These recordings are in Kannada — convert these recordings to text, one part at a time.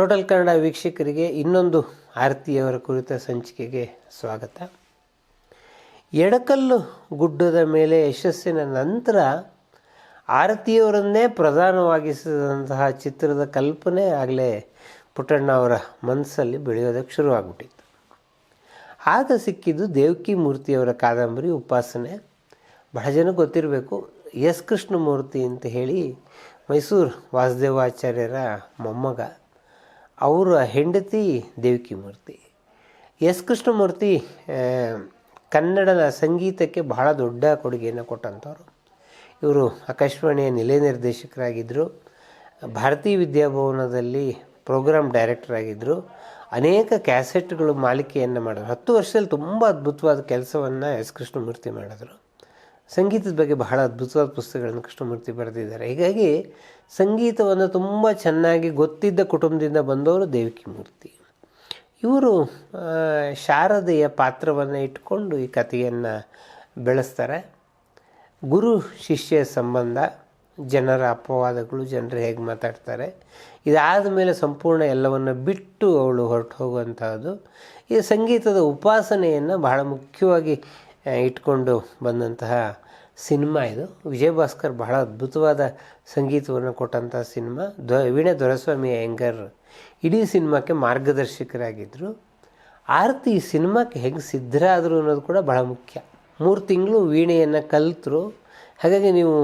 ಟೋಟಲ್ ಕನ್ನಡ ವೀಕ್ಷಕರಿಗೆ ಇನ್ನೊಂದು ಆರತಿಯವರ ಕುರಿತ ಸಂಚಿಕೆಗೆ ಸ್ವಾಗತ. ಎಡಕಲ್ಲು ಗುಡ್ಡದ ಮೇಲೆ ಯಶಸ್ಸಿನ ನಂತರ ಆರತಿಯವರನ್ನೇ ಪ್ರಧಾನವಾಗಿಸಿದಂತಹ ಚಿತ್ರದ ಕಲ್ಪನೆ ಆಗಲೇ ಪುಟ್ಟಣ್ಣ ಅವರ ಮನಸ್ಸಲ್ಲಿ ಬೆಳೆಯೋದಕ್ಕೆ ಶುರುವಾಗ್ಬಿಟ್ಟಿತ್ತು. ಆಗ ಸಿಕ್ಕಿದ್ದು ದೇವಕಿ ಮೂರ್ತಿಯವರ ಕಾದಂಬರಿ ಉಪಾಸನೆ. ಬಹಳ ಜನ ಗೊತ್ತಿರಬೇಕು, ಎಸ್ ಕೃಷ್ಣಮೂರ್ತಿ ಅಂತ ಹೇಳಿ ಮೈಸೂರು ವಾಸುದೇವಾಚಾರ್ಯರ ಮೊಮ್ಮಗ. ಅವರ ಹೆಂಡತಿ ದೇವಕಿ ಮೂರ್ತಿ. ಎಸ್ ಕೃಷ್ಣಮೂರ್ತಿ ಕನ್ನಡದ ಸಂಗೀತಕ್ಕೆ ಬಹಳ ದೊಡ್ಡ ಕೊಡುಗೆಯನ್ನು ಕೊಟ್ಟಂಥವ್ರು. ಇವರು ಆಕಾಶವಾಣಿಯ ನಿಲಯ ನಿರ್ದೇಶಕರಾಗಿದ್ದರು ಭಾರತೀಯ ವಿದ್ಯಾಭವನದಲ್ಲಿ ಪ್ರೋಗ್ರಾಮ್ ಡೈರೆಕ್ಟರ್ ಆಗಿದ್ದರು ಅನೇಕ ಕ್ಯಾಸೆಟ್ಗಳು ಮಾಲಿಕೆಯನ್ನು ಮಾಡಿದ್ರು. ಹತ್ತು ವರ್ಷದಲ್ಲಿ ತುಂಬ ಅದ್ಭುತವಾದ ಕೆಲಸವನ್ನು ಎಸ್ ಕೃಷ್ಣಮೂರ್ತಿ ಮಾಡಿದ್ರು. ಸಂಗೀತದ ಬಗ್ಗೆ ಬಹಳ ಅದ್ಭುತವಾದ ಪುಸ್ತಕಗಳನ್ನು ಕೃಷ್ಣಮೂರ್ತಿ ಬರೆದಿದ್ದಾರೆ. ಹೀಗಾಗಿ ಸಂಗೀತವನ್ನು ತುಂಬ ಚೆನ್ನಾಗಿ ಗೊತ್ತಿದ್ದ ಕುಟುಂಬದಿಂದ ಬಂದವರು ದೇವಕಿ ಮೂರ್ತಿ ಇವರು ಶಾರದೆಯ ಪಾತ್ರವನ್ನು ಇಟ್ಕೊಂಡು ಈ ಕಥೆಯನ್ನು ಬೆಳೆಸ್ತಾರೆ. ಗುರು ಶಿಷ್ಯ ಸಂಬಂಧ, ಜನರ ಅಪವಾದಗಳು, ಜನರು ಹೇಗೆ ಮಾತಾಡ್ತಾರೆ, ಇದಾದ ಮೇಲೆ ಸಂಪೂರ್ಣ ಎಲ್ಲವನ್ನು ಬಿಟ್ಟು ಅವಳು ಹೊರಟು ಹೋಗುವಂಥದ್ದು ಈ ಸಂಗೀತದ ಉಪಾಸನೆಯನ್ನು ಬಹಳ ಮುಖ್ಯವಾಗಿ ಇಟ್ಕೊಂಡು ಬಂದಂತಹ ಸಿನಿಮಾ ಇದು. ವಿಜಯಭಾಸ್ಕರ್ ಬಹಳ ಅದ್ಭುತವಾದ ಸಂಗೀತವನ್ನು ಕೊಟ್ಟಂಥ ಸಿನಿಮಾ. ದೊ ವೀಣೆ ದೊರೆಸ್ವಾಮಿ ಅಯ್ಯಂಗರ್ ಇಡೀ ಸಿನಿಮಾಕ್ಕೆ ಮಾರ್ಗದರ್ಶಕರಾಗಿದ್ದರು ಆರತಿ ಈ ಸಿನಿಮಾಕ್ಕೆ ಹೆಂಗೆ ಸಿದ್ಧರಾದರು ಅನ್ನೋದು ಕೂಡ ಬಹಳ ಮುಖ್ಯ. ಮೂರು ತಿಂಗಳು ವೀಣೆಯನ್ನು ಕಲಿತರು. ಹಾಗಾಗಿ ನೀವು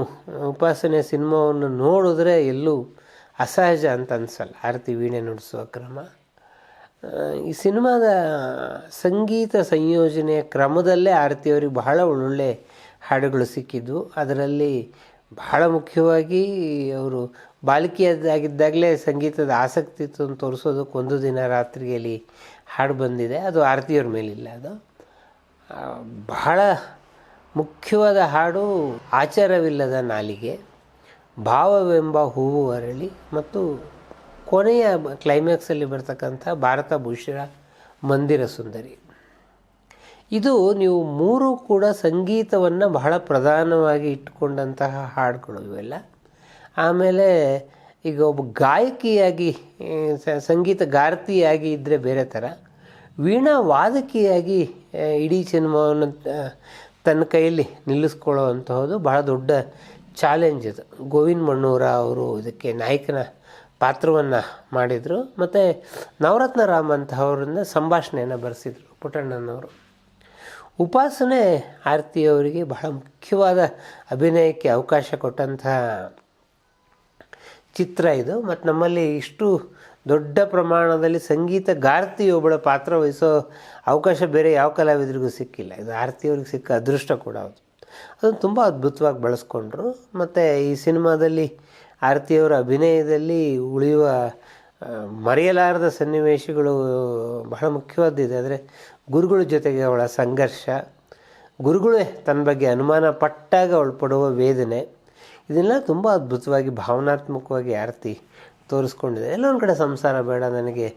ಉಪಾಸನೆ ಸಿನಿಮಾವನ್ನು ನೋಡಿದ್ರೆ ಎಲ್ಲೂ ಅಸಹಜ ಅಂತ ಅನ್ಸಲ್ಲ. ಆರತಿ ವೀಣೆ ನುಡಿಸುವ ಕ್ರಮ. ಈ ಸಿನಿಮಾದ ಸಂಗೀತ ಸಂಯೋಜನೆಯ ಕ್ರಮದಲ್ಲೇ ಆರತಿಯವರಿಗೆ ಬಹಳ ಒಳ್ಳೊಳ್ಳೆ ಹಾಡುಗಳು ಸಿಕ್ಕಿದ್ದು. ಅದರಲ್ಲಿ ಬಹಳ ಮುಖ್ಯವಾಗಿ ಅವರು ಬಾಲಕಿಯದಾಗಿದ್ದಾಗಲೇ ಸಂಗೀತದ ಆಸಕ್ತಿ ಇತ್ತು ಅಂತ ತೋರಿಸೋದಕ್ಕೆ ಒಂದು ದಿನ ರಾತ್ರಿಯಲ್ಲಿ ಹಾಡು ಬಂದಿದೆ. ಅದು ಆರತಿಯವ್ರ ಮೇಲಿಲ್ಲ ಅದು. ಬಹಳ ಮುಖ್ಯವಾದ ಹಾಡು ಆಚಾರವಿಲ್ಲದ ನಾಲಿಗೆ, ಭಾವವೆಂಬ ಹೂವು ಅರಳಿ ಮತ್ತು ಕೊನೆಯ ಕ್ಲೈಮ್ಯಾಕ್ಸಲ್ಲಿ ಬರ್ತಕ್ಕಂಥ ಭಾರತ ಭೂಷಣ ಮಂದಿರ ಸುಂದರಿ. ಇದು ನೀವು ಮೂರು ಕೂಡ ಸಂಗೀತವನ್ನು ಬಹಳ ಪ್ರಧಾನವಾಗಿ ಇಟ್ಟುಕೊಂಡಂತಹ ಹಾಡುಗಳು ಇವೆಲ್ಲ. ಆಮೇಲೆ ಈಗ ಒಬ್ಬ ಗಾಯಕಿಯಾಗಿ ಸಂಗೀತ ಗಾರ್ತಿಯಾಗಿ ಇದ್ದರೆ ಬೇರೆ ಥರ ವೀಣಾ ವಾದಕಿಯಾಗಿ ಇಡೀ ಸಿನಿಮಾವನ್ನು ತನ್ನ ಕೈಯಲ್ಲಿ ನಿಲ್ಲಿಸ್ಕೊಳ್ಳೋ ಅಂತಹದ್ದು ಬಹಳ ದೊಡ್ಡ ಚಾಲೆಂಜ್ ಇದು ಗೋವಿಂದ ಮಣ್ಣೂರ ಅವರು ಇದಕ್ಕೆ ನಾಯಕನ ಪಾತ್ರವನ್ನು ಮಾಡಿದರು. ಮತ್ತು ನವರತ್ನ ರಾಮ್ ಅಂತಹವರನ್ನ ಸಂಭಾಷಣೆಯನ್ನು ಬರೆಸಿದರು ಪುಟ್ಟಣ್ಣನವರು. ಉಪಾಸನೆ ಆರತಿಯವರಿಗೆ ಬಹಳ ಮುಖ್ಯವಾದ ಅಭಿನಯಕ್ಕೆ ಅವಕಾಶ ಕೊಟ್ಟಂತಹ ಚಿತ್ರ ಇದು. ಮತ್ತು ನಮ್ಮಲ್ಲಿ ಇಷ್ಟು ದೊಡ್ಡ ಪ್ರಮಾಣದಲ್ಲಿ ಸಂಗೀತ ಗಾರ್ತಿ ಒಬ್ಬಳ ಪಾತ್ರ ವಹಿಸೋ ಅವಕಾಶ ಬೇರೆ ಯಾವ ಕಲಾವಿದರಿಗೂ ಸಿಕ್ಕಿಲ್ಲ. ಇದು ಆರತಿಯವ್ರಿಗೆ ಸಿಕ್ಕ ಅದೃಷ್ಟ ಕೂಡ ಅದು. ಅದನ್ನು ತುಂಬ ಅದ್ಭುತವಾಗಿ ಬಳಸ್ಕೊಂಡ್ರು. ಮತ್ತು ಈ ಸಿನಿಮಾದಲ್ಲಿ ಆರತಿಯವರ ಅಭಿನಯದಲ್ಲಿ ಉಳಿಯುವ ಮರೆಯಲಾರದ ಸನ್ನಿವೇಶಗಳು ಬಹಳ ಮುಖ್ಯವಾದ್ದಿದೆ ಆದರೆ ಗುರುಗಳ ಜೊತೆಗೆ ಅವಳ ಸಂಘರ್ಷ, ಗುರುಗಳೇ ತನ್ನ ಬಗ್ಗೆ ಅನುಮಾನ ಪಟ್ಟಾಗ ಅವಳು ಪಡುವ ವೇದನೆ, ಇದೆಲ್ಲ ತುಂಬ ಅದ್ಭುತವಾಗಿ, ಭಾವನಾತ್ಮಕವಾಗಿ ಆರತಿ ತೋರಿಸ್ಕೊಂಡಿದೆ. ಎಲ್ಲ ಒಂದು ಕಡೆ ಸಂಸಾರ ಬೇಡ, ನನಗೆ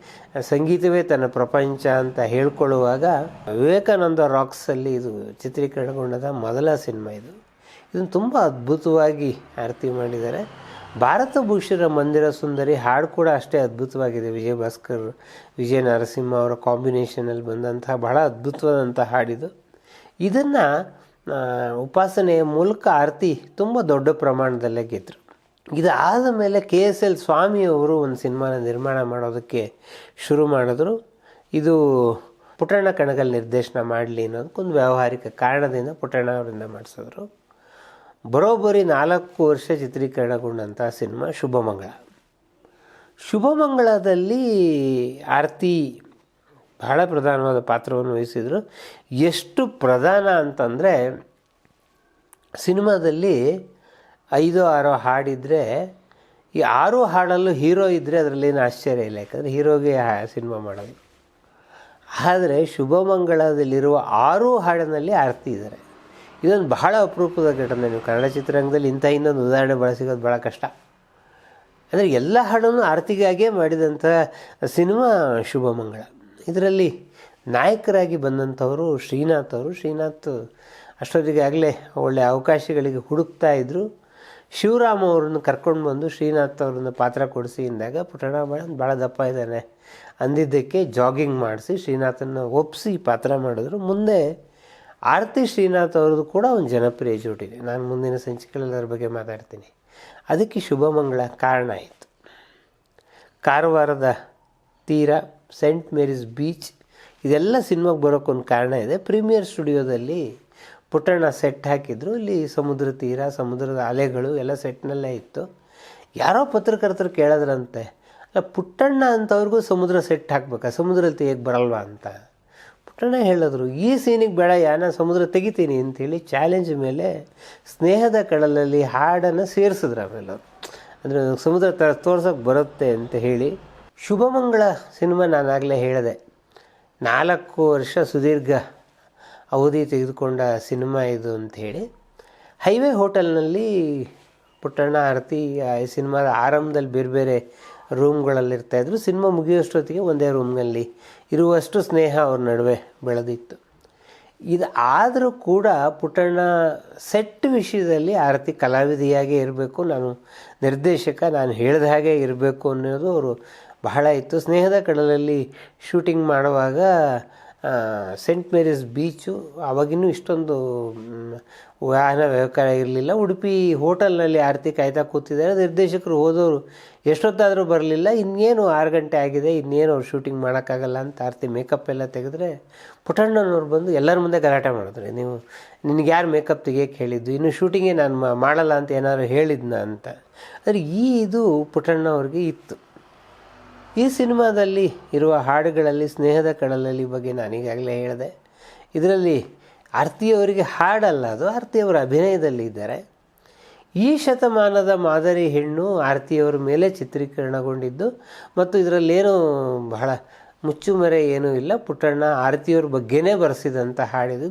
ಸಂಗೀತವೇ ತನ್ನ ಪ್ರಪಂಚ ಅಂತ ಹೇಳ್ಕೊಳ್ಳುವಾಗ ವಿವೇಕಾನಂದ ರಾಕ್ಸಲ್ಲಿ ಇದು ಚಿತ್ರೀಕರಣಗೊಂಡದ ಮೊದಲ ಸಿನಿಮಾ ಇದು. ಇದನ್ನು ತುಂಬ ಅದ್ಭುತವಾಗಿ ಆರತಿ ಮಾಡಿದ್ದಾರೆ. ಭಾರತ ಭೂಷಣ ಮಂದಿರ ಸುಂದರಿ ಹಾಡು ಕೂಡ ಅಷ್ಟೇ ಅದ್ಭುತವಾಗಿದೆ. ವಿಜಯ ಭಾಸ್ಕರ್, ವಿಜಯ ನರಸಿಂಹ ಅವರ ಕಾಂಬಿನೇಷನಲ್ಲಿ ಬಂದಂತಹ ಬಹಳ ಅದ್ಭುತವಾದಂಥ ಹಾಡಿದು. ಇದನ್ನು ಉಪಾಸನೆಯ ಮೂಲಕ ಆರತಿ ತುಂಬ ದೊಡ್ಡ ಪ್ರಮಾಣದಲ್ಲೇ ಗೆದ್ದರು ಇದಾದ ಮೇಲೆ ಕೆ ಎಸ್ ಎಲ್ ಸ್ವಾಮಿಯವರು ಒಂದು ಸಿನಿಮಾನ ನಿರ್ಮಾಣ ಮಾಡೋದಕ್ಕೆ ಶುರು ಮಾಡಿದ್ರು. ಇದು ಪುಟ್ಟಣ್ಣ ಕಣಗಲ್ ನಿರ್ದೇಶನ ಮಾಡಲಿ ಅನ್ನೋದಕ್ಕೊಂದು ವ್ಯಾವಹಾರಿಕ ಕಾರಣದಿಂದ ಪುಟ್ಟಣ್ಣ ಅವರಿಂದ ಮಾಡಿಸಿದ್ರು. ಬರೋಬ್ಬರಿ ನಾಲ್ಕು ವರ್ಷ ಚಿತ್ರೀಕರಣಗೊಂಡಂಥ ಸಿನಿಮಾ ಶುಭಮಂಗಳ. ಶುಭಮಂಗಳದಲ್ಲಿ ಆರತಿ ಬಹಳ ಪ್ರಧಾನವಾದ ಪಾತ್ರವನ್ನು ವಹಿಸಿದರು. ಎಷ್ಟು ಪ್ರಧಾನ ಅಂತಂದರೆ, ಸಿನಿಮಾದಲ್ಲಿ ಐದೋ ಆರೋ ಹಾಡಿದರೆ, ಈ ಆರು ಹಾಡಲ್ಲೂ ಹೀರೋ ಇದ್ದರೆ ಅದರಲ್ಲೇನು ಆಶ್ಚರ್ಯ ಇಲ್ಲ, ಯಾಕಂದರೆ ಹೀರೋಗೆ ಸಿನಿಮಾ ಮಾಡೋದು. ಆದರೆ ಶುಭಮಂಗಳದಲ್ಲಿರುವ ಆರು ಹಾಡಿನಲ್ಲಿ ಆರತಿ ಇದ್ದಾರೆ ಇದೊಂದು ಬಹಳ ಅಪರೂಪದ ಘಟನೆ. ನೀವು ಕನ್ನಡ ಚಿತ್ರರಂಗದಲ್ಲಿ ಇಂಥ ಇನ್ನೊಂದು ಉದಾಹರಣೆ ಬಳಸಿಗೋದು ಭಾಳ ಕಷ್ಟ. ಅಂದರೆ ಎಲ್ಲ ಹಾಡನ್ನು ಆರತಿಗಾಗಿಯೇ ಮಾಡಿದಂಥ ಸಿನಿಮಾ ಶುಭಮಂಗಳ ಇದರಲ್ಲಿ ನಾಯಕರಾಗಿ ಬಂದಂಥವರು ಶ್ರೀನಾಥ್ ಅವರು. ಶ್ರೀನಾಥ್ ಅಷ್ಟೊತ್ತಿಗಾಗಲೇ ಒಳ್ಳೆಯ ಅವಕಾಶಗಳಿಗೆ ಹುಡುಕ್ತಾ ಇದ್ದರು ಶಿವರಾಮ್ ಅವ್ರನ್ನ ಕರ್ಕೊಂಡು ಬಂದು ಶ್ರೀನಾಥ್ ಅವ್ರನ್ನ ಪಾತ್ರ ಕೊಡಿಸಿ ಇಂದಾಗ ಪುಟಣ ಭಾಳ ಭಾಳ ದಪ್ಪ ಇದ್ದಾನೆ ಅಂದಿದ್ದಕ್ಕೆ ಜಾಗಿಂಗ್ ಮಾಡಿಸಿ ಶ್ರೀನಾಥನ್ನ ಒಪ್ಪಿಸಿ ಪಾತ್ರ ಮಾಡಿದ್ರು. ಮುಂದೆ ಆರತಿ ಶ್ರೀನಾಥ್ ಅವ್ರದ್ದು ಕೂಡ ಒಂದು ಜನಪ್ರಿಯ ಜೋಡಿದೆ ನಾನು ಮುಂದಿನ ಸಂಚಿಕೆಗಳಲ್ಲಿ ಅದ್ರ ಬಗ್ಗೆ ಮಾತಾಡ್ತೀನಿ. ಅದಕ್ಕೆ ಶುಭಮಂಗಳ ಕಾರಣ ಆಯಿತು. ಕಾರವಾರದ ತೀರ ಸೆಂಟ್ ಮೇರಿಸ್ ಬೀಚ್, ಇದೆಲ್ಲ ಸಿನಿಮಾಗೆ ಬರೋಕ್ಕೊಂದು ಕಾರಣ ಇದೆ. ಪ್ರೀಮಿಯರ್ ಸ್ಟುಡಿಯೋದಲ್ಲಿ ಪುಟ್ಟಣ್ಣ ಸೆಟ್ ಹಾಕಿದ್ರು. ಇಲ್ಲಿ ಸಮುದ್ರ ತೀರ, ಸಮುದ್ರದ ಅಲೆಗಳು ಎಲ್ಲ ಸೆಟ್ನಲ್ಲೇ ಇತ್ತು. ಯಾರೋ ಪತ್ರಕರ್ತರು ಕೇಳಿದ್ರಂತೆ, ಅಲ್ಲ, ಪುಟ್ಟಣ್ಣ ಅಂತವ್ರಿಗೂ ಸಮುದ್ರ ಸೆಟ್ ಹಾಕ್ಬೇಕಾ? ಸಮುದ್ರದಲ್ಲಿ ತೆಗಿಯಕ್ಕೆ ಬರಲ್ವಾ? ಅಂತ. ಪುಟ್ಟಣ್ಣ ಹೇಳಿದ್ರು, ಈ ಸೀನಿಗೆ ಬೇಡ ಯಾನ ಸಮುದ್ರ ತೆಗಿತೀನಿ ಅಂಥೇಳಿ ಚಾಲೆಂಜ್ ಮೇಲೆ ಸ್ನೇಹದ ಕಡಲಲ್ಲಿ ಹಾಡನ್ನು ಸೇರಿಸಿದ್ರು ಆಮೇಲೆ. ಅವರು ಅಂದರೆ ಸಮುದ್ರ ತ, ತೋರ್ಸೋಕೆ ಬರುತ್ತೆ ಅಂತ ಹೇಳಿ ಶುಭಮಂಗಳ ಸಿನಿಮಾ ನಾನಾಗಲೇ ಹೇಳಿದೆ. ನಾಲ್ಕು ವರ್ಷ ಸುದೀರ್ಘ ಅವಧಿ ತೆಗೆದುಕೊಂಡ ಸಿನಿಮಾ ಇದು ಅಂತ ಹೇಳಿ. ಹೈವೇ ಹೋಟೆಲ್ನಲ್ಲಿ ಪುಟ್ಟಣ್ಣ ಆರತಿ ಆ ಸಿನಿಮಾದ ಆರಂಭದಲ್ಲಿ ಬೇರೆ ಬೇರೆ ರೂಮ್ಗಳಲ್ಲಿ ಇರ್ತಾಯಿದ್ರು ಸಿನಿಮಾ ಮುಗಿಯೋಷ್ಟೊತ್ತಿಗೆ ಒಂದೇ ರೂಮ್ನಲ್ಲಿ ಇರುವಷ್ಟು ಸ್ನೇಹ ಅವ್ರ ನಡುವೆ ಬೆಳೆದಿತ್ತು. ಇದು ಆದರೂ ಕೂಡ ಪುಟ್ಟಣ್ಣ ಸೆಟ್ ವಿಷಯದಲ್ಲಿ ಆರತಿ ಕಲಾವಿದೆಯಾಗೇ ಇರಬೇಕು. ನಾನು ನಿರ್ದೇಶಕ, ನಾನು ಹೇಳಿದ ಹಾಗೆ ಇರಬೇಕು ಅನ್ನೋದು ಅವರು ಬಹಳ ಇತ್ತು. ಸ್ನೇಹದ ಕಡಲಲ್ಲಿ ಶೂಟಿಂಗ್ ಮಾಡುವಾಗ ಸೆಂಟ್ ಮೇರೀಸ್ ಬೀಚು ಆವಾಗಿನ್ನೂ ಇಷ್ಟೊಂದು ವಾಹನ ವ್ಯವಹಾರ ಇರಲಿಲ್ಲ. ಉಡುಪಿ ಹೋಟೆಲ್ನಲ್ಲಿ ಆರತಿ ಕಾಯ್ತಾ ಕೂತಿದ್ದಾರೆ. ನಿರ್ದೇಶಕರು ಹೋದವರು ಎಷ್ಟೊತ್ತಾದರೂ ಬರಲಿಲ್ಲ. ಇನ್ನೇನು ಆರು ಗಂಟೆ ಆಗಿದೆ, ಇನ್ನೇನು ಅವ್ರು ಶೂಟಿಂಗ್ ಮಾಡೋಕ್ಕಾಗಲ್ಲ ಅಂತ ಆರತಿ ಮೇಕಪ್ ಎಲ್ಲ ತೆಗೆದ್ರೆ ಪುಟ್ಟಣ್ಣನವ್ರು ಬಂದು ಎಲ್ಲರ ಮುಂದೆ ಗಲಾಟೆ ಮಾಡಿದ್ರು. ನೀವು ನಿನಗೆ ಯಾರು ಮೇಕಪ್ ತೆಗಿಯೋಕ್ಕೆ ಹೇಳಿದ್ದು? ಇನ್ನು ಶೂಟಿಂಗೇ ನಾನು ಮಾಡಲ್ಲ ಅಂತ ಏನಾದ್ರು ಹೇಳಿದ್ನ ಅಂತ. ಆದರೆ ಈ ಇದು ಪುಟ್ಟಣ್ಣ ಅವ್ರಿಗೆ ಇತ್ತು. ಈ ಸಿನಿಮಾದಲ್ಲಿ ಇರುವ ಹಾಡುಗಳಲ್ಲಿ, ಸ್ನೇಹದ ಕಡಲಲ್ಲಿ ಬಗ್ಗೆ ನಾನು ಈಗಾಗಲೇ ಹೇಳಿದೆ. ಇದರಲ್ಲಿ ಆರ್ತಿಯವರಿಗೆ ಹಾಡಲ್ಲ ಅದು. ಆರ್ತಿಯವರ ಅಭಿನಯದಲ್ಲಿ ಇದ್ದಾರೆ. ಈ ಶತಮಾನದ ಮಾದರಿ ಹೆಣ್ಣು ಆರ್ತಿಯವರ ಮೇಲೆ ಚಿತ್ರೀಕರಣಗೊಂಡಿದ್ದು ಮತ್ತು ಇದರಲ್ಲೇನು ಬಹಳ ಮುಚ್ಚುಮರೆ ಏನೂ ಇಲ್ಲ. ಪುಟ್ಟಣ್ಣ ಆರತಿಯವ್ರ ಬಗ್ಗೆನೇ ಬರೆಸಿದಂಥ ಹಾಡಿದ.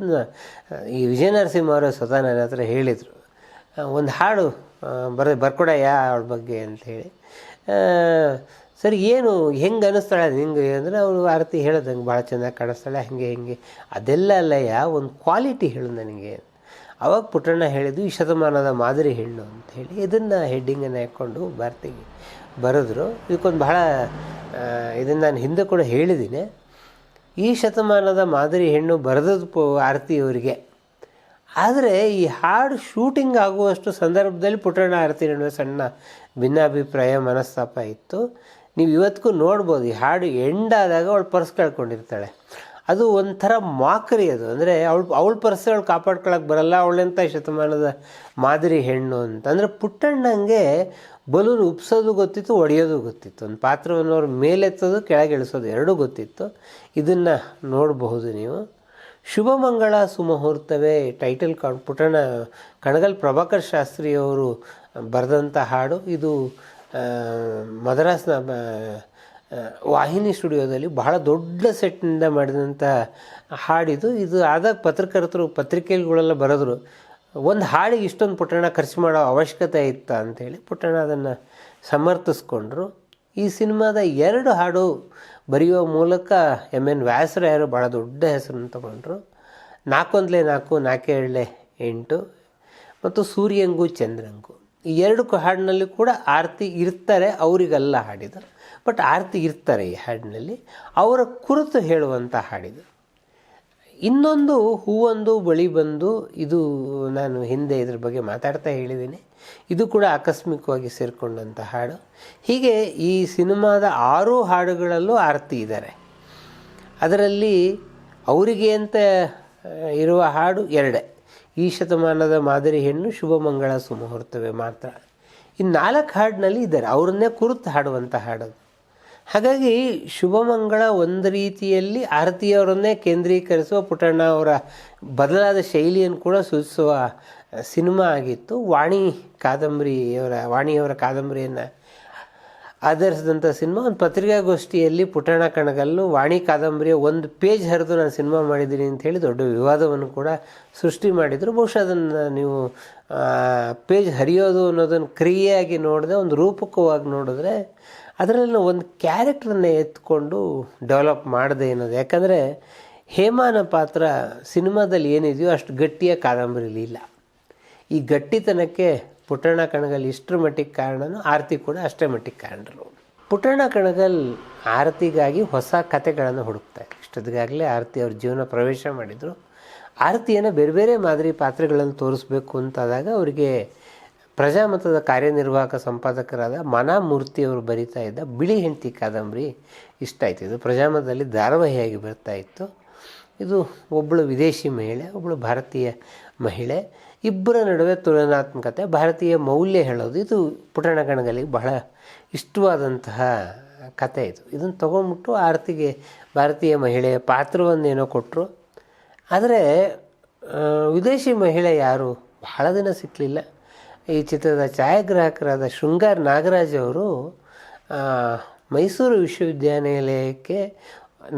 ಈ ವಿಜಯನರಸಿಂಹ ಅವರು ಸ್ವತಃ ನನ್ನ ಹತ್ರ ಹೇಳಿದರು. ಒಂದು ಹಾಡು ಬರ, ಬರ್ಕೊಡಯ್ಯ ಅವಳ ಬಗ್ಗೆ ಅಂಥೇಳಿ ಸರಿ, ಏನು ಹೆಂಗೆ ಅನ್ನಿಸ್ತಾಳೆ ನಿಂಗೆ ಅಂದರೆ ಅವಳು ಆರತಿ ಹೇಳೋದಂಗೆ ಭಾಳ ಚೆನ್ನಾಗಿ ಕಾಣಿಸ್ತಾಳೆ, ಹಾಗೆ, ಹಿಂಗೆ. ಅದೆಲ್ಲ ಲಯ ಒಂದು ಕ್ವಾಲಿಟಿ ಹೇಳು ನನಗೆ. ಅವಾಗ ಪುಟ್ಟಣ್ಣ ಹೇಳಿದ್ದು ಈ ಶತಮಾನದ ಮಾದರಿ ಹೆಣ್ಣು ಅಂತ ಹೇಳಿ ಇದನ್ನು ಹೆಡ್ಡಿಂಗನ್ನು ಹಾಕ್ಕೊಂಡು ಭಾರತಿಗೆ ಬರೆದ್ರು. ಇದಕ್ಕೊಂದು ಬಹಳ ಇದನ್ನು ನಾನು ಹಿಂದೆ ಕೂಡ ಹೇಳಿದ್ದೀನಿ ಈ ಶತಮಾನದ ಮಾದರಿ ಹೆಣ್ಣು ಬರೆದದ್ದು ಆರತಿ ಆರತಿಯವರಿಗೆ. ಆದರೆ ಈ ಹಾಡು ಶೂಟಿಂಗ್ ಆಗುವಷ್ಟು ಸಂದರ್ಭದಲ್ಲಿ ಪುಟ್ಟಣ್ಣ ಆರತಿ ನಡುವೆ ಸಣ್ಣ ಭಿನ್ನಾಭಿಪ್ರಾಯ, ಮನಸ್ತಾಪ ಇತ್ತು. ನೀವು ಇವತ್ತಿಗೂ ನೋಡ್ಬೋದು, ಈ ಹಾಡು ಎಂಡಾದಾಗ ಅವಳು ಪರ್ಸ್ ಕಳ್ಕೊಂಡಿರ್ತಾಳೆ ಅದು ಒಂಥರ ಮಾಕರಿ ಅದು. ಅಂದರೆ ಅವಳು, ಅವಳ ಪರ್ಸ್ ಅವಳು ಕಾಪಾಡ್ಕೊಳಕ್ಕೆ ಬರಲ್ಲ ಅವಳೆಂಥ ಶತಮಾನದ ಮಾದರಿ ಹೆಣ್ಣು ಅಂತ. ಅಂದರೆ ಪುಟ್ಟಣ್ಣಂಗೆ ಬಲೂನ್ ಉಪ್ಸೋದು ಗೊತ್ತಿತ್ತು, ಒಡೆಯೋದು ಗೊತ್ತಿತ್ತು. ಒಂದು ಪಾತ್ರವನ್ನು ಅವ್ರ ಮೇಲೆತ್ತೋದು, ಕೆಳಗೆ ಇಳಿಸೋದು, ಎರಡೂ ಗೊತ್ತಿತ್ತು. ಇದನ್ನು ನೋಡಬಹುದು ನೀವು. ಶುಭಮಂಗಳ ಸುಮುಹೂರ್ತವೇ, ಟೈಟಲ್ ಕಾಣ್, ಪುಟ್ಟಣ್ಣ ಕಣಗಲ್ ಪ್ರಭಾಕರ್ ಶಾಸ್ತ್ರಿಯವರು ಬರೆದಂಥ ಹಾಡು. ಇದು ಮದ್ರಾಸ್ನ ವಾಹಿನಿ ಸ್ಟುಡಿಯೋದಲ್ಲಿ ಬಹಳ ದೊಡ್ಡ ಸೆಟ್ನಿಂದ ಮಾಡಿದಂಥ ಹಾಡಿದು ಇದು ಆದಾಗ ಪತ್ರಕರ್ತರು ಪತ್ರಿಕೆಗಳೆಲ್ಲ ಬರೆದ್ರು. ಒಂದು ಹಾಡಿಗೆ ಇಷ್ಟೊಂದು ಪುಟ್ಟಣ ಖರ್ಚು ಮಾಡೋ ಅವಶ್ಯಕತೆ ಇತ್ತ ಅಂಥೇಳಿ ಪುಟ್ಟಣ ಅದನ್ನು ಸಮರ್ಥಿಸ್ಕೊಂಡ್ರು. ಈ ಸಿನಿಮಾದ ಎರಡು ಹಾಡು ಬರೆಯುವ ಮೂಲಕ ಎಂ ಎನ್ ವ್ಯಾಸರಾಯರು ಭಾಳ ದೊಡ್ಡ ಹೆಸರನ್ನು ತಗೊಂಡ್ರು. ನಾಲ್ಕೊಂದಲೇ ನಾಲ್ಕು ನಾಲ್ಕೇಳಲೆ ಎಂಟು. ಮತ್ತು ಸೂರ್ಯಂಗು, ಚಂದ್ರಂಗು. ಎರಡು ಹಾಡಿನಲ್ಲಿ ಕೂಡ ಆರತಿ ಇರ್ತಾರೆ, ಅವರಿಗೆಲ್ಲ ಹಾಡಿದರು ಬಟ್ ಆರತಿ ಇರ್ತಾರೆ ಈ ಹಾಡಿನಲ್ಲಿ. ಅವರ ಕುರಿತು ಹೇಳುವಂಥ ಹಾಡಿದು. ಇನ್ನೊಂದು ಹೂವೊಂದು, ಬಳಿ ಬಂದು, ಇದು ನಾನು ಹಿಂದೆ ಇದ್ರ ಬಗ್ಗೆ ಮಾತಾಡ್ತಾ ಹೇಳಿದ್ದೀನಿ. ಇದು ಕೂಡ ಆಕಸ್ಮಿಕವಾಗಿ ಸೇರಿಕೊಂಡಂಥ ಹಾಡು. ಹೀಗೆ ಈ ಸಿನಿಮಾದ ಆರು ಹಾಡುಗಳಲ್ಲೂ ಆರತಿ ಇದ್ದಾರೆ. ಅದರಲ್ಲಿ ಅವರಿಗೆ ಅಂತ ಇರುವ ಹಾಡು ಎರಡೇ. ಈ ಶತಮಾನದ ಮಾದರಿ ಹೆಣ್ಣು ಶುಭಮಂಗಳ ಸುಮುಹೂರ್ತವೇ ಮಾತ್ರ. ಇನ್ನು ನಾಲ್ಕು ಹಾಡಿನಲ್ಲಿ ಇದ್ದಾರೆ. ಅವ್ರನ್ನೇ ಕುರಿತು ಹಾಡುವಂಥ ಹಾಡು ಹಾಗಾಗಿ ಶುಭಮಂಗಳ ಒಂದು ರೀತಿಯಲ್ಲಿ ಆರತಿಯವರನ್ನೇ ಕೇಂದ್ರೀಕರಿಸುವ ಪುಟಣ್ಣ ಅವರ ಬದಲಾದ ಶೈಲಿಯನ್ನು ಕೂಡ ಸೂಚಿಸುವ ಸಿನಿಮಾ ಆಗಿತ್ತು. ವಾಣಿ ಕಾದಂಬರಿಯವರ, ವಾಣಿಯವರ ಕಾದಂಬರಿಯನ್ನು ಆಧರಿಸಿದಂಥ ಸಿನಿಮಾ. ಒಂದು ಪತ್ರಿಕಾಗೋಷ್ಠಿಯಲ್ಲಿ ಪುಟಾಣ ಕಣಗಲ್ಲು, ವಾಣಿ ಕಾದಂಬರಿಯ ಒಂದು ಪೇಜ್ ಹರಿದು ನಾನು ಸಿನಿಮಾ ಮಾಡಿದ್ದೀನಿ ಅಂತ ಹೇಳಿ ದೊಡ್ಡ ವಿವಾದವನ್ನು ಕೂಡ ಸೃಷ್ಟಿ ಮಾಡಿದರು. ಬಹುಶಃ ಅದನ್ನು ನೀವು ಪೇಜ್ ಹರಿಯೋದು ಅನ್ನೋದನ್ನು ಕ್ರಿಯೆಯಾಗಿ ನೋಡಿದೆ ಒಂದು ರೂಪಕವಾಗಿ ನೋಡಿದ್ರೆ ಅದರಲ್ಲಿ ಒಂದು ಕ್ಯಾರೆಕ್ಟ್ರನ್ನ ಎತ್ಕೊಂಡು ಡೆವಲಪ್ ಮಾಡಿದೆ ಅನ್ನೋದು ಯಾಕಂದರೆ ಹೇಮಾನ ಪಾತ್ರ ಸಿನಿಮಾದಲ್ಲಿ ಏನಿದೆಯೋ ಅಷ್ಟು ಗಟ್ಟಿಯ ಕಾದಂಬರಿಲಿ ಇಲ್ಲ. ಈ ಗಟ್ಟಿತನಕ್ಕೆ ಪುಟ್ಟಣ್ಣ ಕಣಗಲ್ ಇಷ್ಟರ ಮಟ್ಟಿಗೆ ಕಾರಣನು ಆರತಿ ಕೂಡ ಅಷ್ಟೇ ಮಟ್ಟಿಗೆ ಕಾರಣರು. ಪುಟ್ಟಣ್ಣ ಕಣಗಲ್ ಆರತಿಗಾಗಿ ಹೊಸ ಕಥೆಗಳನ್ನು ಹುಡುಕ್ತಾರೆ ಇಷ್ಟೊತ್ತಿಗಾಗಲೇ ಆರತಿ ಅವ್ರ ಜೀವನ ಪ್ರವೇಶ ಮಾಡಿದರು. ಆರತಿಯನ್ನು ಬೇರೆ ಬೇರೆ ಮಾದರಿ ಪಾತ್ರಗಳನ್ನು ತೋರಿಸ್ಬೇಕು ಅಂತಾದಾಗ ಅವರಿಗೆ ಪ್ರಜಾಮತದ ಕಾರ್ಯನಿರ್ವಾಹಕ ಸಂಪಾದಕರಾದ ಮನಾಮೂರ್ತಿಯವರು ಬರಿತಾ ಇದ್ದ ಬಿಳಿ ಹೆಂಡತಿ ಕಾದಂಬರಿ ಇಷ್ಟ ಆಯ್ತು. ಇದು ಪ್ರಜಾಮತದಲ್ಲಿ ಧಾರಾವಾಹಿಯಾಗಿ ಬರ್ತಾ ಇತ್ತು. ಇದು ಒಬ್ಬಳು ವಿದೇಶಿ ಮಹಿಳೆ ಒಬ್ಬಳು ಭಾರತೀಯ ಮಹಿಳೆ. ಇಬ್ಬರ ನಡುವೆ ತುಲನಾತ್ಮಕತೆ, ಭಾರತೀಯ ಮೌಲ್ಯ ಹೇಳೋದು. ಇದು ಪುಟಾಣ ಗಣಗಳಿಗೆ ಬಹಳ ಇಷ್ಟವಾದಂತಹ ಕತೆ ಇದು. ಇದನ್ನು ತೊಗೊಂಡ್ಬಿಟ್ಟು ಆರತಿಗೆ ಭಾರತೀಯ ಮಹಿಳೆಯ ಪಾತ್ರವನ್ನೇನೋ ಕೊಟ್ಟರು ಆದರೆ ವಿದೇಶಿ ಮಹಿಳೆ ಯಾರು? ಬಹಳ ದಿನ ಸಿಕ್ಕಲಿಲ್ಲ ಈ ಚಿತ್ರದ ಛಾಯಾಗ್ರಾಹಕರಾದ ಶೃಂಗಾರ್ ನಾಗರಾಜ್ ಅವರು ಮೈಸೂರು ವಿಶ್ವವಿದ್ಯಾನಿಲಯಕ್ಕೆ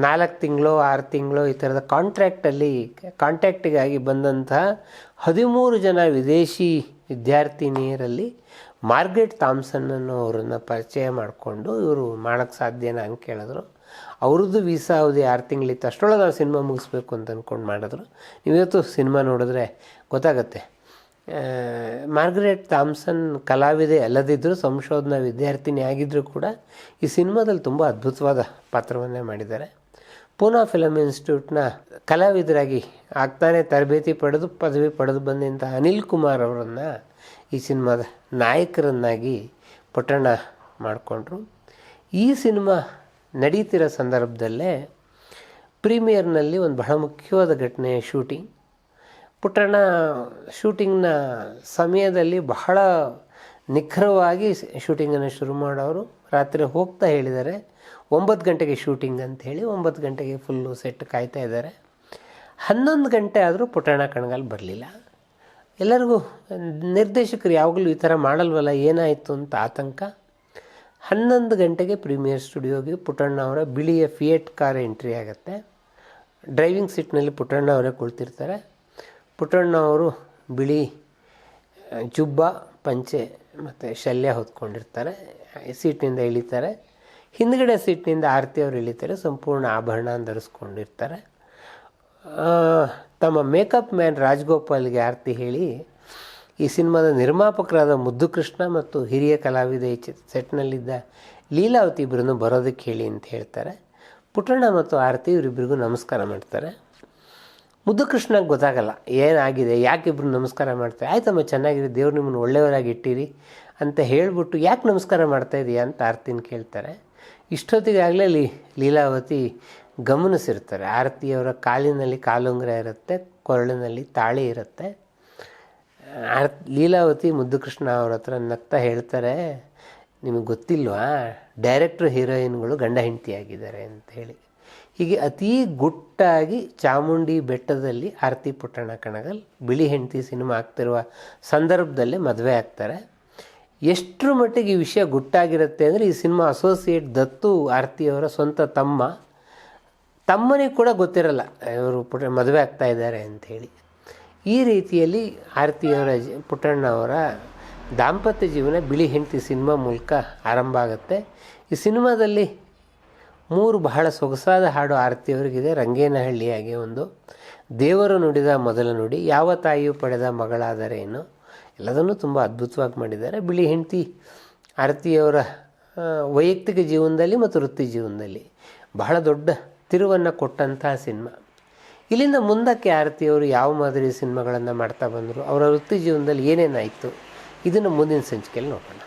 ನಾಲ್ಕು ತಿಂಗಳು, ಆರು ತಿಂಗಳು ಈ ಥರದ ಕಾಂಟ್ರ್ಯಾಕ್ಟಲ್ಲಿ ಕಾಂಟ್ಯಾಕ್ಟಿಗಾಗಿ ಬಂದಂತಹ ಹದಿಮೂರು ಜನ ವಿದೇಶಿ ವಿದ್ಯಾರ್ಥಿನಿಯರಲ್ಲಿ ಮಾರ್ಗ್ರೆಟ್ ಥಾಮ್ಸನ್ ಅನ್ನೋರನ್ನು ಪರಿಚಯ ಮಾಡಿಕೊಂಡು ಇವರು ಮಾಡೋಕ್ಕೆ ಸಾಧ್ಯನಾ ಅಂತ ಕೇಳಿದ್ರು. ಅವ್ರದ್ದು ವೀಸಾ ಅವಧಿ ಆರು ತಿಂಗಳಿತ್ತು. ಅಷ್ಟರೊಳಗೆ ನಾವು ಸಿನಿಮಾ ಮುಗಿಸ್ಬೇಕು ಅಂತ ಅಂದ್ಕೊಂಡು ಮಾಡಿದ್ರು. ನೀವಿವತ್ತು ಸಿನಿಮಾ ನೋಡಿದ್ರೆ ಗೊತ್ತಾಗತ್ತೆ. ಮಾರ್ಗರೆಟ್ ಥಾಮ್ಸನ್ ಕಲಾವಿದೆ ಅಲ್ಲದಿದ್ದರೂ ಸಂಶೋಧನಾ ವಿದ್ಯಾರ್ಥಿನಿ ಆಗಿದ್ದರೂ ಕೂಡ ಈ ಸಿನಿಮಾದಲ್ಲಿ ತುಂಬ ಅದ್ಭುತವಾದ ಪಾತ್ರವನ್ನೇ ಮಾಡಿದ್ದಾರೆ. ಪೂನಾ ಫಿಲಮ್ ಇನ್ಸ್ಟಿಟ್ಯೂಟ್ನ ಕಲಾವಿದರಾಗಿ ಆಗ್ತಾನೆ ತರಬೇತಿ ಪಡೆದು ಪದವಿ ಪಡೆದು ಬಂದಂಥ ಅನಿಲ್ ಕುಮಾರ್ ಅವರನ್ನು ಈ ಸಿನಿಮಾದ ನಾಯಕರನ್ನಾಗಿ ಪುಟ್ಟಣ್ಣ ಮಾಡಿಕೊಂಡ್ರು. ಈ ಸಿನಿಮಾ ನಡೀತಿರೋ ಸಂದರ್ಭದಲ್ಲೇ ಪ್ರೀಮಿಯರ್ನಲ್ಲಿ ಒಂದು ಬಹಳ ಮುಖ್ಯವಾದ ಘಟನೆ ಶೂಟಿಂಗ್. ಪುಟ್ಟಣ ಶೂಟಿಂಗ್ನ ಸಮಯದಲ್ಲಿ ಬಹಳ ನಿಖರವಾಗಿ ಶೂಟಿಂಗನ್ನು ಶುರು ಮಾಡೋರು. ರಾತ್ರಿ ಹೋಗ್ತಾ ಹೇಳಿದ್ದಾರೆ. ಒಂಬತ್ತು ಗಂಟೆಗೆ ಶೂಟಿಂಗ್ ಅಂತ ಹೇಳಿ ಒಂಬತ್ತು ಗಂಟೆಗೆ ಫುಲ್ಲು ಸೆಟ್ ಕಾಯ್ತಾ ಇದ್ದಾರೆ. ಹನ್ನೊಂದು ಗಂಟೆ ಆದರೂ ಪುಟಾಣ ಕಣಗಾಲ್ ಬರಲಿಲ್ಲ. ಎಲ್ಲರಿಗೂ ನಿರ್ದೇಶಕರು ಯಾವಾಗಲೂ ಈ ಥರ ಮಾಡಲ್ವಲ್ಲ, ಏನಾಯಿತು ಅಂತ ಆತಂಕ. ಹನ್ನೊಂದು ಗಂಟೆಗೆ ಪ್ರೀಮಿಯರ್ ಸ್ಟುಡಿಯೋಗೆ ಪುಟ್ಟಣ್ಣ ಅವರ ಬಿಳಿಯ ಫಿಯೇಟ್ ಕಾರ್ ಎಂಟ್ರಿ ಆಗುತ್ತೆ. ಡ್ರೈವಿಂಗ್ ಸೀಟ್ನಲ್ಲಿ ಪುಟ್ಟಣ್ಣ ಅವರೇ ಕುಳಿತಿರ್ತಾರೆ. ಪುಟ್ಟಣ್ಣ ಅವರು ಬಿಳಿ, ಜುಬ್ಬ, ಪಂಚೆ ಮತ್ತು ಶಲ್ಯ ಹೊತ್ಕೊಂಡಿರ್ತಾರೆ. ಸೀಟ್ನಿಂದ ಇಳಿತಾರೆ. ಹಿಂದ್ಗಡೆ ಸೀಟ್ನಿಂದ ಆರತಿ ಅವರು ಇಳಿತಾರೆ, ಸಂಪೂರ್ಣ ಆಭರಣ ಧರಿಸ್ಕೊಂಡಿರ್ತಾರೆ. ತಮ್ಮ ಮೇಕಪ್ ಮ್ಯಾನ್ ರಾಜ್ಗೋಪಾಲ್ಗೆ ಆರತಿ ಹೇಳಿ, ಈ ಸಿನಿಮಾದ ನಿರ್ಮಾಪಕರಾದ ಮುದ್ದು ಕೃಷ್ಣ ಮತ್ತು ಹಿರಿಯ ಕಲಾವಿದ ಈ ಚಿತ್, ಸೆಟ್ನಲ್ಲಿದ್ದ ಲೀಲಾವತಿ ಇಬ್ಬರನ್ನು ಬರೋದಕ್ಕೆ ಹೇಳಿ ಅಂತ ಹೇಳ್ತಾರೆ. ಪುಟ್ಟಣ್ಣ ಮತ್ತು ಆರತಿ ಇವರಿಬ್ಬರಿಗೂ ನಮಸ್ಕಾರ ಮಾಡ್ತಾರೆ. ಮುದ್ದು ಕೃಷ್ಣಗೆ ಗೊತ್ತಾಗಲ್ಲ, ಏನಾಗಿದೆ, ಯಾಕೆ ಇಬ್ಬರು ನಮಸ್ಕಾರ ಮಾಡ್ತಾರೆ? ಆಯ್ತಮ್ಮ ಚೆನ್ನಾಗಿದೆ, ದೇವ್ರು ನಿಮ್ಮನ್ನು ಒಳ್ಳೆಯವರಾಗಿ ಇಟ್ಟಿರಿ ಅಂತ ಹೇಳಿಬಿಟ್ಟು ಯಾಕೆ ನಮಸ್ಕಾರ ಮಾಡ್ತಾ ಇದೀಯ ಅಂತ ಆರತಿನ ಕೇಳ್ತಾರೆ. ಇಷ್ಟೊತ್ತಿಗಾಗಲೇ ಲೀ, ಲೀಲಾವತಿ ಗಮನಿಸಿರ್ತಾರೆ. ಆರತಿಯವರ ಕಾಲಿನಲ್ಲಿ ಕಾಲುಂಗ್ರ ಇರುತ್ತೆ, ಕೊರಳಿನಲ್ಲಿ ತಾಳಿ ಇರುತ್ತೆ. ಆರ್ ಲೀಲಾವತಿ ಮುದ್ದು ಕೃಷ್ಣ ಅವ್ರ ಹತ್ರ ನಗ್ತಾ ಹೇಳ್ತಾರೆ, ನಿಮಗೆ ಗೊತ್ತಿಲ್ವಾ? ಡೈರೆಕ್ಟ್ರ್ ಹೀರೋಯಿನ್ಗಳು ಗಂಡ ಹೆಂಡತಿ ಆಗಿದ್ದಾರೆ ಅಂತ ಹೇಳಿ. ಹೀಗೆ ಅತೀ ಗುಟ್ಟಾಗಿ ಚಾಮುಂಡಿ ಬೆಟ್ಟದಲ್ಲಿ ಆರತಿ ಪುಟ್ಟಣ ಕಣಗಲ್ ಬಿಳಿ ಹೆಂಡತಿ ಸಿನಿಮಾ ಆಗ್ತಿರುವ ಸಂದರ್ಭದಲ್ಲೇ ಮದುವೆ ಆಗ್ತಾರೆ. ಎಷ್ಟರ ಮಟ್ಟಿಗೆ ಈ ವಿಷಯ ಗುಟ್ಟಾಗಿರುತ್ತೆ ಅಂದರೆ ಈ ಸಿನಿಮಾ ಅಸೋಸಿಯೇಟ್ ದತ್ತು ಆರ್ತಿಯವರ ಸ್ವಂತ ತಮ್ಮ. ತಮ್ಮನಿಗೆ ಕೂಡ ಗೊತ್ತಿರಲ್ಲ, ಇವರು ಪುಟ ಮದುವೆ ಆಗ್ತಾ ಇದ್ದಾರೆ ಅಂಥೇಳಿ ಈ ರೀತಿಯಲ್ಲಿ ಆರತಿಯವರ ಜ- ಪುಟ್ಟಣ್ಣವರ ದಾಂಪತ್ಯ ಜೀವನ ಬಿಳಿ ಹೆಂಡತಿ ಸಿನಿಮಾ ಮೂಲಕ ಆರಂಭ ಆಗುತ್ತೆ. ಈ ಸಿನಿಮಾದಲ್ಲಿ ಮೂರು ಬಹಳ ಸೊಗಸಾದ ಹಾಡು ಆರತಿಯವರಿಗಿದೆ, ರಂಗೇನಹಳ್ಳಿಯಾಗಿ ಒಂದು. ದೇವರು ನುಡಿದ ಮೊದಲ ನುಡಿ, ಯಾವ ತಾಯಿಯು ಪಡೆದ ಮಗಳಾದರೇನೋ ಎಲ್ಲದನ್ನೂ ತುಂಬ ಅದ್ಭುತವಾಗಿ ಮಾಡಿದ್ದಾರೆ. ಬಿಳಿ ಹೆಂಡತಿ, ಆರತಿಯವರ ವೈಯಕ್ತಿಕ ಜೀವನದಲ್ಲಿ ಮತ್ತು ವೃತ್ತಿ ಜೀವನದಲ್ಲಿ ಬಹಳ ದೊಡ್ಡ ತಿರುವನ್ನು ಕೊಟ್ಟಂತಹ ಸಿನಿಮಾ. ಇಲ್ಲಿಂದ ಮುಂದಕ್ಕೆ ಆರತಿಯವರು ಯಾವ ಮಾದರಿ ಸಿನಿಮಾಗಳನ್ನು ಮಾಡ್ತಾ ಬಂದರು, ಅವರ ವೃತ್ತಿ ಜೀವನದಲ್ಲಿ ಏನೇನಾಯಿತು, ಇದನ್ನು ಮುಂದಿನ ಸಂಚಿಕೆಯಲ್ಲಿ ನೋಡೋಣ.